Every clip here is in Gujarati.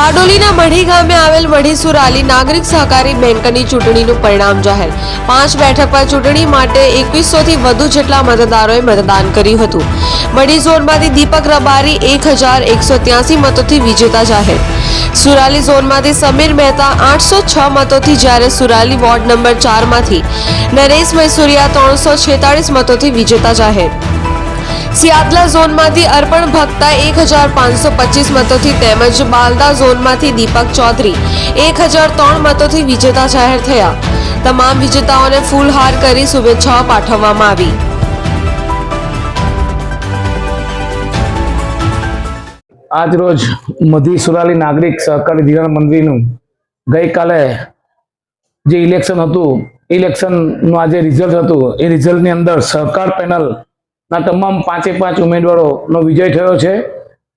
બારડોલીના મઢી ગામે આવેલ મઢી સુરાલી નાગરિક સહકારી બેંકની ચૂંટણીનું પરિણામ જાહેર. પાંચ બેઠક પર ચૂંટણી માટે એકવીસોથી વધુ જેટલા મતદારોએ મતદાન કર્યું હતું. મઢી ઝોનમાંથી દીપક રબારી એક હજાર એકસો ત્યાસી મતોથી વિજેતા જાહેર. સુરાલી ઝોનમાંથી સમીર મહેતા આઠસો છ મતોથી જ્યારે સુરાલી વોર્ડ નંબર ચારમાંથી નરેશ મૈસુરિયા ત્રણસો છેતાળીસ મતોથી વિજેતા જાહેર. સિયાદલા ઝોનમાંથી અર્પણ ભક્તા એક હજાર પાંચસો પચીસ મતોથી તેમજ બાલદા ઝોનમાંથી દીપક ચૌધરી એક હજાર ત્રણ મતોથી વિજેતા જાહેર થયા. તમામ વિજેતાઓને ફૂલહાર કરી શુભેચ્છાઓ પાઠવવામાં આવી. આજ રોજ મધી સુરાલી નાગરિક સહકારી ધિરાણ મંડળીનું ગઈકાલે જે ઇલેક્શન હતું, ઇલેક્શનનું આજે રિઝલ્ટ હતું, એ રિઝલ્ટની અંદર સહકાર પેનલના તમામ પાંચે પાંચ ઉમેદવારોનો વિજય થયો છે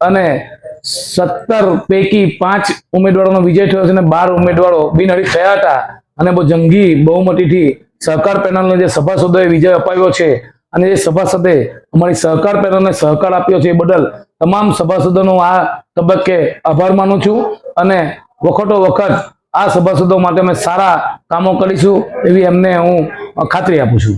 અને સત્તર પૈકી પાંચ ઉમેદવારોનો વિજય થયો છે અને બાર ઉમેદવારો બિનહરીફ થયા હતા. અને બહુ જંગી, બહુમતીથી સહકાર પેનલને જે સભાસદોએ વિજય અપાવ્યો છે અને જે સભાસદે અમારી સહકાર પેનલને સહકાર આપ્યો છે એ બદલ તમામ સભાસદોનો આ તબક્કે આભાર માનું છું અને વખતો વખત આ સભાસદો માટે અમે સારા કામો કરીશું એવી એમને હું ખાતરી આપું છું.